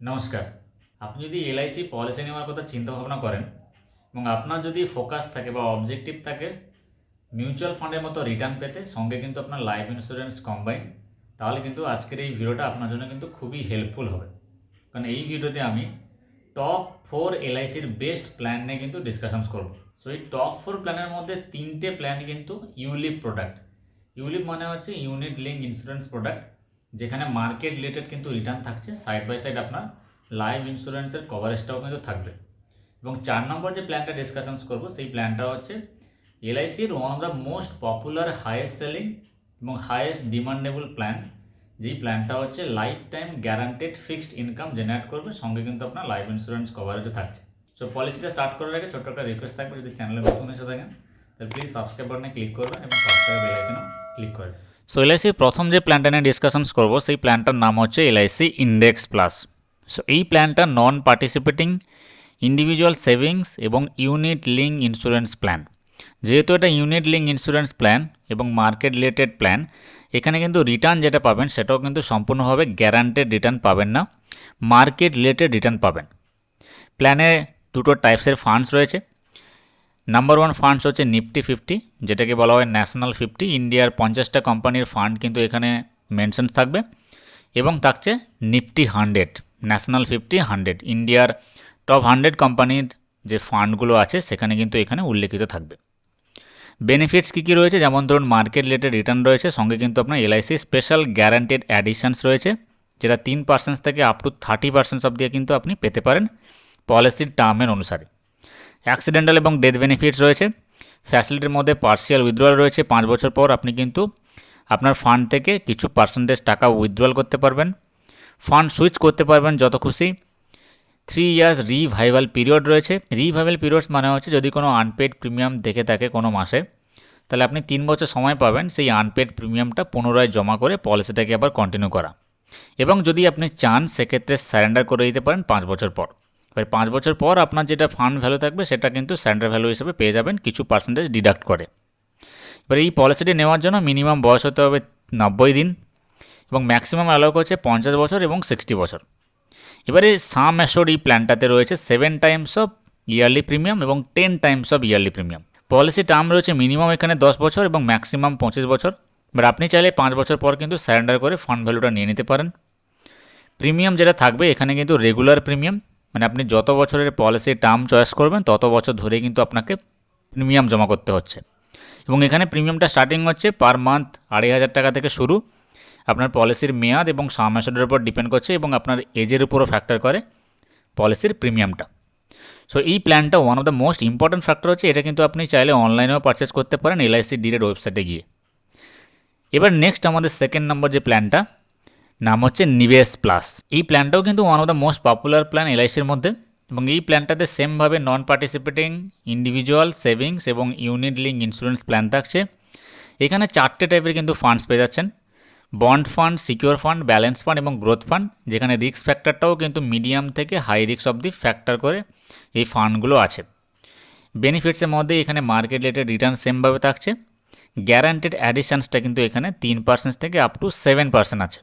নমস্কার। আপনি যদি এলআইসি পলিসি নেওয়ার কথা চিন্তা ভাবনা করেন এবং আপনার যদি ফোকাস থাকে বা অবজেক্টিভ থাকে মিউচুয়াল ফান্ডের মতো রিটার্ন পেতে সঙ্গে কিন্তু আপনার লাইফ ইন্স্যুরেন্স কম্বাইন তাহলে কিন্তু আজকের এই ভিডিওটা আপনার জন্য কিন্তু খুবই হেল্পফুল হবে। কারণ এই ভিডিওতে আমি টপ ফোর এলআইসির বেস্ট প্ল্যান নিয়ে কিন্তু ডিসকাশনস করব। সো এই টপ ফোর প্ল্যানের মধ্যে তিনটে প্ল্যান কিন্তু ইউলিপ প্রোডাক্ট ইউলিপ মানে হচ্ছে ইউনিট লিঙ্ক ইন্স্যুরেন্স প্রোডাক্ট যেখানে মার্কেট রিলেটেড কিন্তু রিটার্ন থাকছে সাইড বাই সাইড আপনার লাইফ ইন্স্যুরেন্সের কভারেজটাও কিন্তু থাকবে। এবং চার নম্বর যে প্ল্যানটা ডিসকাশনস করব, সেই প্ল্যানটা হচ্ছে এলআইসির one of the most popular highest selling এবং হায়েস্ট ডিমান্ডেবল প্ল্যান যেই প্ল্যানটা হচ্ছে life time guaranteed fixed income generate করবে, সঙ্গে কিন্তু আপনার লাইফ ইন্স্যুরেন্স কভারেজও থাকছে। সো পলিসিটা স্টার্ট করার আগে ছোট্ট একটা রিকোয়েস্ট থাকবে, যদি চ্যানেলে নতুন এসে থাকেন, তাহলে প্লিজ সাবস্ক্রাইব বাটনে ক্লিক করবেন এবং সাবস্ক্রাইব বেল ক্লিক করবেন। সো এলআইসির প্রথম যে প্ল্যানটা নিয়ে ডিসকাশনস করব, সেই প্ল্যানটার নাম হচ্ছে এলআইসি ইন্ডেক্স প্লাস সো এই প্ল্যানটা নন পার্টিসিপেটিং ইন্ডিভিজুয়াল সেভিংস এবং ইউনিট লিঙ্ক ইন্স্যুরেন্স প্ল্যান যেহেতু এটা ইউনিট লিঙ্ক ইন্স্যুরেন্স প্ল্যান এবং মার্কেট রিলেটেড প্ল্যান এখানে কিন্তু রিটার্ন যেটা পাবেন, সেটাও কিন্তু সম্পূর্ণভাবে গ্যারান্টেড রিটার্ন পাবেন না মার্কেট রিলেটেড রিটার্ন পাবেন। প্ল্যানে দুটো টাইপসের ফান্ডস রয়েছে। নাম্বার ওয়ান ফান্ডস হচ্ছে নিফটি ফিফটি যেটাকে বলা হয় ন্যাশনাল ফিফটি ইন্ডিয়ার পঞ্চাশটা কোম্পানির ফান্ড কিন্তু এখানে মেনশন থাকবে। এবং থাকছে Nifty hundred national fifty hundred ইন্ডিয়ার টপ হান্ড্রেড কোম্পানির যে ফান্ডগুলো আছে, সেখানে কিন্তু এখানে উল্লেখিত থাকবে। বেনিফিটস কী কী রয়েছে? যেমন ধরুন মার্কেট রিলেটেড রিটার্ন রয়েছে, সঙ্গে কিন্তু আপনার এলআইসি স্পেশাল গ্যারান্টেড অ্যাডিশনস রয়েছে, যেটা তিন পার্সেন্ট থেকে আপ টু থার্টি পার্সেন্ট অব দিয়ে কিন্তু আপনি পেতে পারেন। পলিসির টার্মের অনুসারে। অ্যাক্সিডেন্টাল এবং ডেথ বেনিফিটস রয়েছে। ফ্যাসিলিটির মধ্যে পার্সিয়াল উইথড্রয়াল রয়েছে। পাঁচ বছর পর আপনি কিন্তু আপনার ফান্ড থেকে কিছু পার্সেন্টেজ টাকা উইথড্রয়াল করতে পারবেন। ফান্ড সুইচ করতে পারবেন যত খুশি। থ্রি ইয়ার্স রিভাইভাল পিরিয়ড রয়েছে। রিভাইভাল পিরিয়ডস মানে হচ্ছে যদি কোনো আনপেড প্রিমিয়াম দেখে থাকে কোনো মাসে, তাহলে আপনি তিন বছর সময় পাবেন সেই আনপেড প্রিমিয়ামটা পুনরায় জমা করে পলিসিটাকে আবার কন্টিনিউ করা। এবং যদি আপনি চান, সেক্ষেত্রে স্যারেন্ডার করে দিতে পারেন পাঁচ বছর পর। এবার পাঁচ বছর পর আপনার যেটা ফান্ড ভ্যালু থাকবে, সেটা কিন্তু স্যারেন্ডার ভ্যালু হিসেবে পেয়ে যাবেন, কিছু পার্সেন্টেজ ডিডাক্ট করে। এবার এই পলিসিটি নেওয়ার জন্য মিনিমাম বয়স হতে হবে নব্বই দিন এবং ম্যাক্সিমাম অ্যালাউ হচ্ছে পঞ্চাশ বছর এবং সিক্সটি বছর। এবারে সাম অ্যাশোর এই প্ল্যানটাতে রয়েছে seven times of yearly premium এবং ten times of yearly premium policy term রয়েছে মিনিমাম এখানে দশ বছর এবং ম্যাক্সিমাম পঁচিশ বছর। এবার আপনি চাইলে পাঁচ বছর পর কিন্তু স্যারেন্ডার করে ফান্ড ভ্যালুটা নিয়ে নিতে পারেন। প্রিমিয়াম যেটা থাকবে, এখানে কিন্তু রেগুলার প্রিমিয়াম মানে আপনি যত বছরের পলিসি টার্ম চয়েস করবেন, তত বছর ধরে কিন্তু আপনাকে প্রিমিয়াম জমা করতে হচ্ছে। এবং এখানে প্রিমিয়ামটা স্টার্টিং হচ্ছে পার মান্থ আড়াই হাজার টাকা থেকে শুরু। আপনার পলিসির মেয়াদ এবং সামাসের উপর ডিপেন্ড করছে এবং আপনার এজের উপরও ফ্যাক্টর করে পলিসির প্রিমিয়ামটা সো এই প্ল্যানটা one of the most important factor হচ্ছে, এটা কিন্তু আপনি চাইলে অনলাইনেও পারচেস করতে পারেন এলআইসি ডিরের ওয়েবসাইটে গিয়ে। এবার নেক্সট আমাদের সেকেন্ড নম্বর যে প্ল্যানটা নাম হচ্ছে নিবেশ প্লাস। এই প্ল্যানটাও কিন্তু one of the most popular plan এলআইসির মধ্যে এবং এই প্ল্যানটাতে সেমভাবে নন পার্টিসিপেটিং ইন্ডিভিজুয়াল সেভিংস এবং ইউনিট লিঙ্ক ইন্স্যুরেন্স প্ল্যান থাকছে। এখানে চারটে টাইপের কিন্তু ফান্ডস পেয়ে যাচ্ছেন। Bond fund secure fund balance fund এবং গ্রোথ ফান্ড যেখানে রিস্ক ফ্যাক্টরটাও কিন্তু মিডিয়াম থেকে হাই রিস্ক অবধি ফ্যাক্টর করে এই ফান্ডগুলো আছে। বেনিফিটসের মধ্যে এখানে মার্কেট রিলেটেড রিটার্ন সেমভাবে থাকছে। গ্যারান্টেড অ্যাডিশানসটা কিন্তু এখানে তিন পার্সেন্ট থেকে আপ টু সেভেন পার্সেন্ট আছে।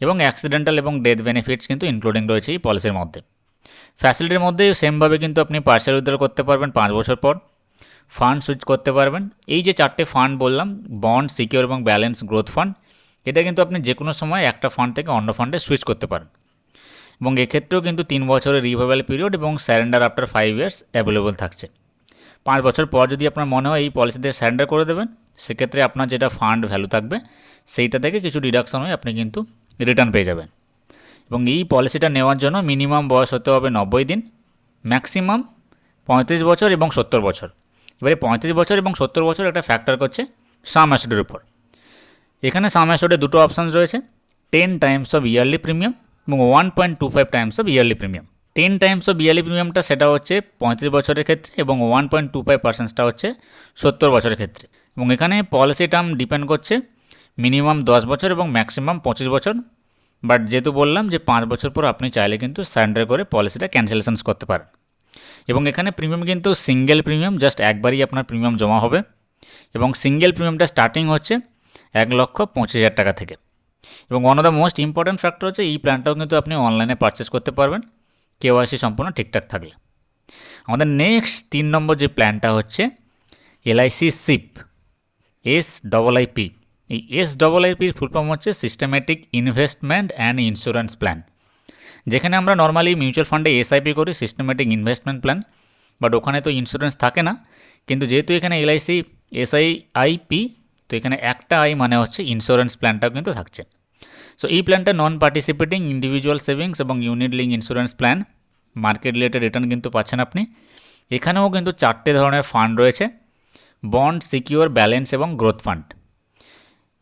এবং অ্যাক্সিডেন্টাল এবং ডেথ বেনিফিটস কিন্তু ইনক্লুডিং রয়েছে এই পলিসির মধ্যে। ফ্যাসিলিটির মধ্যে সেমভাবে কিন্তু আপনি পার্সেল উইথড্র করতে পারবেন পাঁচ বছর পর ফান্ড সুইচ করতে পারবেন। এই যে চারটে ফান্ড বললাম বন্ড সিকিউর এবং ব্যালেন্স গ্রোথ ফান্ড এটা কিন্তু আপনি যে কোনো সময় একটা ফান্ড থেকে অন্য ফান্ডে সুইচ করতে পারেন। এবং এক্ষেত্রেও কিন্তু তিন বছরের রিভাইভাল পিরিয়ড এবং surrender after five years available থাকছে। পাঁচ বছর পর যদি আপনার মনে হয় এই পলিসিতে স্যারেন্ডার করে দেবেন সেক্ষেত্রে আপনার যেটা ফান্ড ভ্যালু থাকবে, সেইটা থেকে কিছু ডিডাকশন হয়ে আপনি কিন্তু রিটার্ন পেয়ে যাবেন। এবং এই পলিসিটা নেওয়ার জন্য মিনিমাম বয়স হতে হবে নব্বই দিন ম্যাক্সিমাম পঁয়ত্রিশ বছর এবং সত্তর বছর। এবারে পঁয়ত্রিশ বছর এবং সত্তর বছর একটা ফ্যাক্টর করছে সাম অ্যাসেটের উপর। এখানে সাম অ্যাসেটে দুটো অপশানস রয়েছে ten times of yearly premium এবং one point two five times of yearly premium ten times of yearly প্রিমিয়ামটা সেটা হচ্ছে পঁয়ত্রিশ বছরের ক্ষেত্রে এবং ওয়ান পয়েন্ট টু ফাইভ পার্সেন্টসটা হচ্ছে সত্তর বছরের ক্ষেত্রে। এবং এখানে পলিসি টার্ম ডিপেন্ড করছে মিনিমাম দশ বছর এবং ম্যাক্সিমাম পঁচিশ বছর। বাট যেহেতু বললাম যে পাঁচ বছর পর আপনি চাইলে কিন্তু সারেন্ডার করে পলিসিটা ক্যান্সেলেশনস করতে পারেন। এবং এখানে প্রিমিয়াম কিন্তু সিঙ্গেল প্রিমিয়াম জাস্ট একবারই আপনার প্রিমিয়াম জমা হবে। এবং সিঙ্গেল প্রিমিয়ামটা স্টার্টিং হচ্ছে এক লক্ষ পঁচিশ হাজার টাকা থেকে। এবং one of the most important factor হচ্ছে এই প্ল্যানটাও কিন্তু আপনি অনলাইনে পারচেস করতে পারবেন। কেওয়াইসি সম্পূর্ণ ঠিকঠাক থাকলে। আমাদের নেক্সট তিন নম্বর যে প্ল্যানটা হচ্ছে LIC SIIP S double IP এই এস ডবল আইপির ফুল ফর্ম হচ্ছে systematic investment and insurance plan যেখানে আমরা নর্মালি মিউচুয়াল ফান্ডে এসআইপি করি সিস্টেমেটিক ইনভেস্টমেন্ট প্ল্যান বাট ওখানে তো ইন্স্যুরেন্স থাকে না। কিন্তু যেহেতু এখানে এলআইসি এসআই আইপি তো এখানে একটা আই মানে হচ্ছে ইন্স্যুরেন্স প্ল্যানটাও কিন্তু থাকছে। সো এই প্ল্যানটা নন পার্টিসিপেটিং ইন্ডিভিজুয়াল সেভিংস এবং unit link insurance plan market related return কিন্তু পাচ্ছেন আপনি। এখানেও কিন্তু চারটে ধরনের ফান্ড রয়েছে। বন্ড সিকিউর ব্যালেন্স এবং গ্রোথ ফান্ড।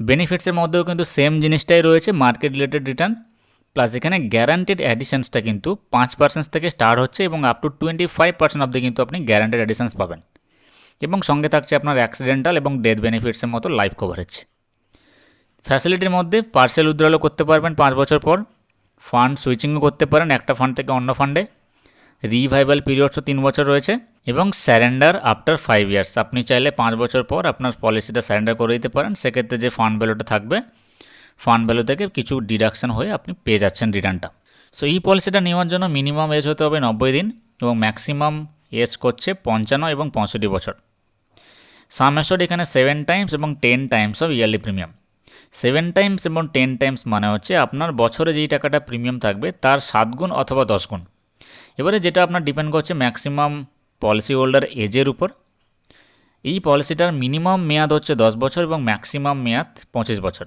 বেনিফিটসের মধ্যেও কিন্তু সেম জিনিসটাই রয়েছে, মার্কেট রিলেটেড রিটার্ন। প্লাস এখানে গ্যারান্টেড অ্যাডিশনসটা কিন্তু পাঁচ পার্সেন্ট থেকে স্টার্ট হচ্ছে এবং up to twenty five percent অবধি কিন্তু আপনি গ্যারান্টেড অ্যাডিশনস পাবেন। এবং সঙ্গে থাকছে আপনার অ্যাক্সিডেন্টাল এবং ডেথ বেনিফিটসের মতো লাইফ কভারেজ ফ্যাসিলিটির মধ্যে পার্সেল উইথড্রলও করতে পারবেন পাঁচ বছর পর। ফান্ড সুইচিংও করতে পারেন, একটা ফান্ড থেকে অন্য ফান্ডে রিভাইভাল পিরিয়ডসও তিন বছর রয়েছে এবং স্যারেন্ডার আফটার ফাইভ ইয়ার্স আপনি চাইলে পাঁচ বছর পর আপনার পলিসিটা স্যারেন্ডার করে দিতে পারেন। সেক্ষেত্রে যে ফান্ড ভ্যালুটা থাকবে ফান্ড ভ্যালু থেকে কিছু ডিডাকশন হয়ে আপনি পেয়ে যাচ্ছেন রিটার্নটা সো এই পলিসিটা নেওয়ার জন্য মিনিমাম এজ হতে হবে নব্বই দিন এবং ম্যাক্সিমাম এজ করছে পঞ্চান্ন এবং পঁয়ষট্টি বছর। সাম এখানে সেভেন টাইমস এবং ten times of yearly premium seven times এবং টেন টাইমস মানে হচ্ছে আপনার বছরে যেই টাকাটা প্রিমিয়াম থাকবে, তার সাত গুণ অথবা দশ গুণ। এবারে যেটা আপনার ডিপেন্ড করছে ম্যাক্সিমাম পলিসি হোল্ডার এজের উপর, এই পলিসিটার মিনিমাম মেয়াদ হচ্ছে দশ বছর এবং ম্যাক্সিমাম মেয়াদ পঁচিশ বছর।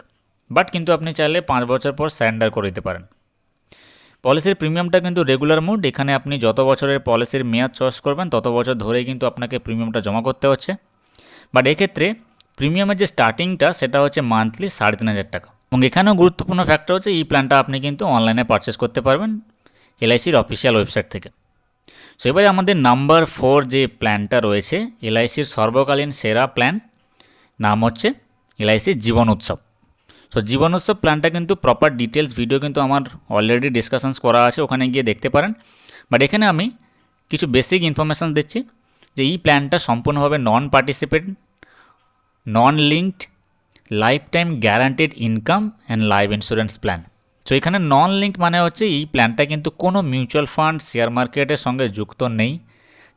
বাট কিন্তু আপনি চাইলে পাঁচ বছর পর স্যারেন্ডার করে দিতে পারেন। পলিসির প্রিমিয়ামটা কিন্তু রেগুলার মুড এখানে আপনি যত বছরের পলিসির মেয়াদ চয়েস করবেন, তত বছর ধরেই কিন্তু আপনাকে প্রিমিয়ামটা জমা করতে হচ্ছে। বাট এক্ষেত্রে প্রিমিয়ামের যে স্টার্টিংটা সেটা হচ্ছে মান্থলি সাড়ে তিন হাজার টাকা। এবং এখানেও গুরুত্বপূর্ণ ফ্যাক্টর হচ্ছে, এই প্ল্যানটা আপনি কিন্তু অনলাইনে পারচেস করতে পারবেন। এলআইসির অফিসিয়াল ওয়েবসাইট থেকে। সো এবারে আমাদের নাম্বার ফোর যে প্ল্যানটা রয়েছে, এলআইসির সর্বকালীন সেরা প্ল্যান নাম হচ্ছে এলআইসির জীবন উৎসব। সো জীবন উৎসব প্ল্যানটা কিন্তু প্রপার ডিটেলস ভিডিও কিন্তু আমার অলরেডি ডিসকাশনস করা আছে, ওখানে গিয়ে দেখতে পারেন। বাট এখানে আমি কিছু বেসিক ইনফরমেশান দিচ্ছি, যে এই প্ল্যানটা সম্পূর্ণভাবে non participant non linked life time guaranteed income and life insurance plan so এখানে নন লিঙ্ক মানে হচ্ছে এই প্ল্যানটা কিন্তু কোনো মিউচুয়াল ফান্ড শেয়ার মার্কেটের সঙ্গে যুক্ত নেই।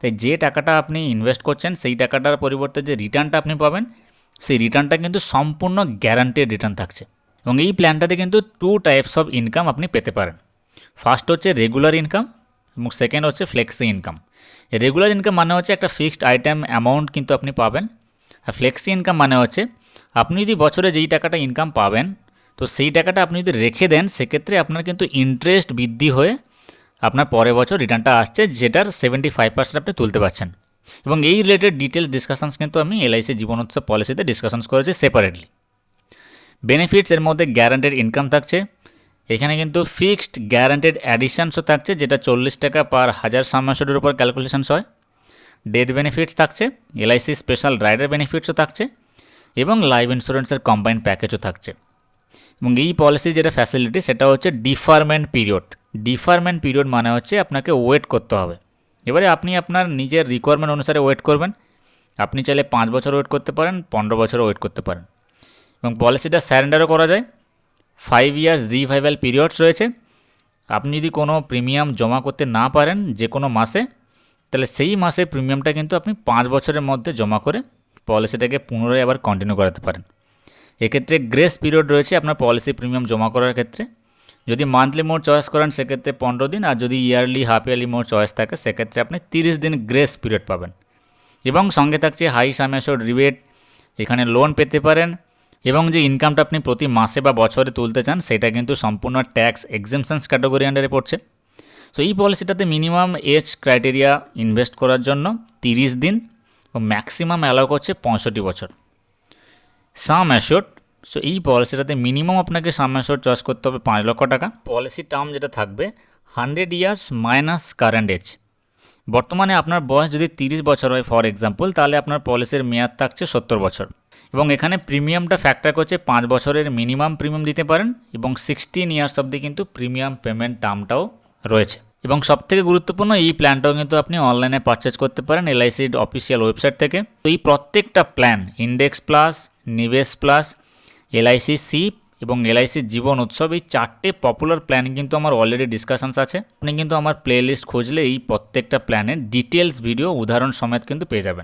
তাই যে টাকাটা আপনি ইনভেস্ট করছেন, সেই টাকাটার পরিবর্তে যে রিটার্নটা আপনি পাবেন, সেই রিটার্নটা কিন্তু সম্পূর্ণ গ্যারান্টেড রিটার্ন থাকছে। এবং এই প্ল্যানটাতে কিন্তু টু টাইপস অফ ইনকাম আপনি পেতে পারেন। ফার্স্ট হচ্ছে রেগুলার ইনকাম এবং সেকেন্ড হচ্ছে ফ্লেক্সি ইনকাম রেগুলার ইনকাম মানে হচ্ছে একটা ফিক্সড আইটেম অ্যামাউন্ট কিন্তু আপনি পাবেন। আর ফ্লেক্সি ইনকাম মানে হচ্ছে আপনি যদি বছরে যেই টাকাটা ইনকাম পাবেন তো সেই টাকাটা আপনি যদি রেখে দেন, সেক্ষেত্রে আপনার কিন্তু ইন্টারেস্ট বৃদ্ধি হয়ে আপনার পরের বছর রিটার্নটা আসছে, যেটার সেভেন্টি ফাইভ পার্সেন্ট আপনি তুলতে পারছেন। এবং এই রিলেটেড ডিটেলস ডিসকাশনস কিন্তু আমি এলআইসি জীবন উৎসব পলিসিতে ডিসকাশনস করেছি সেপারেটলি বেনিফিটস এর মধ্যে গ্যারান্টেড ইনকাম থাকছে, এখানে কিন্তু ফিক্সড গ্যারান্টেড অ্যাডিশনসও থাকছে, যেটা চল্লিশ টাকা পার হাজার সামাসের উপর ক্যালকুলেশনস হয়। ডেথ বেনিফিটস থাকছে এলআইসি স্পেশাল রাইডার বেনিফিটসও থাকছে, এবং লাইফ ইন্স্যুরেন্সের কম্বাইন্ড প্যাকেজও থাকছে। এবং এই পলিসি যেটা ফ্যাসিলিটি সেটা হচ্ছে ডিফারমেন্ট পিরিয়ড ডিফারমেন্ট পিরিয়ড মানে হচ্ছে আপনাকে ওয়েট করতে হবে। এবারে আপনি আপনার নিজের রিকোয়ারমেন্ট অনুসারে ওয়েট করবেন। আপনি চাইলে পাঁচ বছর ওয়েট করতে পারেন, পনেরো বছরও ওয়েট করতে পারেন। এবং পলিসিটা স্যারেন্ডারও করা যায়। ফাইভ ইয়ার্স রিভাইভাল পিরিয়ডস রয়েছে। আপনি যদি কোনো প্রিমিয়াম জমা করতে না পারেন যে কোনো মাসে, তাহলে সেই মাসে প্রিমিয়ামটা কিন্তু আপনি পাঁচ বছরের মধ্যে জমা করে পলিসিটাকে পুনরায় আবার কন্টিনিউ করাতে পারেন। এক্ষেত্রে গ্রেস পিরিয়ড রয়েছে আপনার পলিসি প্রিমিয়াম জমা করার ক্ষেত্রে। যদি মান্থলি মোড চয়েস করেন, সেক্ষেত্রে পনেরো দিন, আর যদি yearly half yearly mode choice থাকে, সেক্ষেত্রে আপনি তিরিশ দিন গ্রেস পিরিয়ড পাবেন। এবং সঙ্গে থাকছে হাই সামেশোর রিবেট এখানে লোন পেতে পারেন, এবং যে ইনকামটা আপনি প্রতি মাসে বা বছরে তুলতে চান, সেটা কিন্তু সম্পূর্ণ ট্যাক্স এক্সামশনস ক্যাটাগরি আন্ডারে পড়ছে। সো এই পলিসিটাতে মিনিমাম এজ ক্রাইটেরিয়া ইনভেস্ট করার জন্য তিরিশ দিন, ও ম্যাক্সিমাম অ্যালাউ করছে পঁয়ষট্টি বছর। সাম অ্যাশোর্ড সো এই পলিসিটাতে মিনিমাম আপনাকে সাম অ্যাশোর্ড চয়েস করতে হবে পাঁচ লক্ষ টাকা। পলিসি টার্ম যেটা থাকবে hundred years minus current age বর্তমানে আপনার বয়স যদি তিরিশ বছর হয় ফর এক্সাম্পল তাহলে আপনার পলিসির মেয়াদ থাকছে সত্তর বছর। এবং এখানে প্রিমিয়ামটা ফ্যাক্টর করছে পাঁচ বছরের মিনিমাম প্রিমিয়াম দিতে পারেন, এবং সিক্সটিন ইয়ার্স অবধি কিন্তু প্রিমিয়াম পেমেন্ট টার্মটাও রয়েছে। এবং সবথেকে গুরুত্বপূর্ণ, এই প্ল্যানটাও কিন্তু আপনি অনলাইনে পারচেজ করতে পারেন এলআইসির অফিসিয়াল ওয়েবসাইট থেকে। তো এই প্রত্যেকটা plan index plus Nivesh plus, LIC SIP এবং এলআইসির জীবন উৎসব, এই চারটে পপুলার প্ল্যান কিন্তু আমার অলরেডি ডিসকাশনস আছে। আপনি কিন্তু আমার প্লে লিস্ট খুঁজলে এই প্রত্যেকটা প্ল্যানের ডিটেলস ভিডিও উদাহরণ সমেত কিন্তু পেয়ে যাবেন।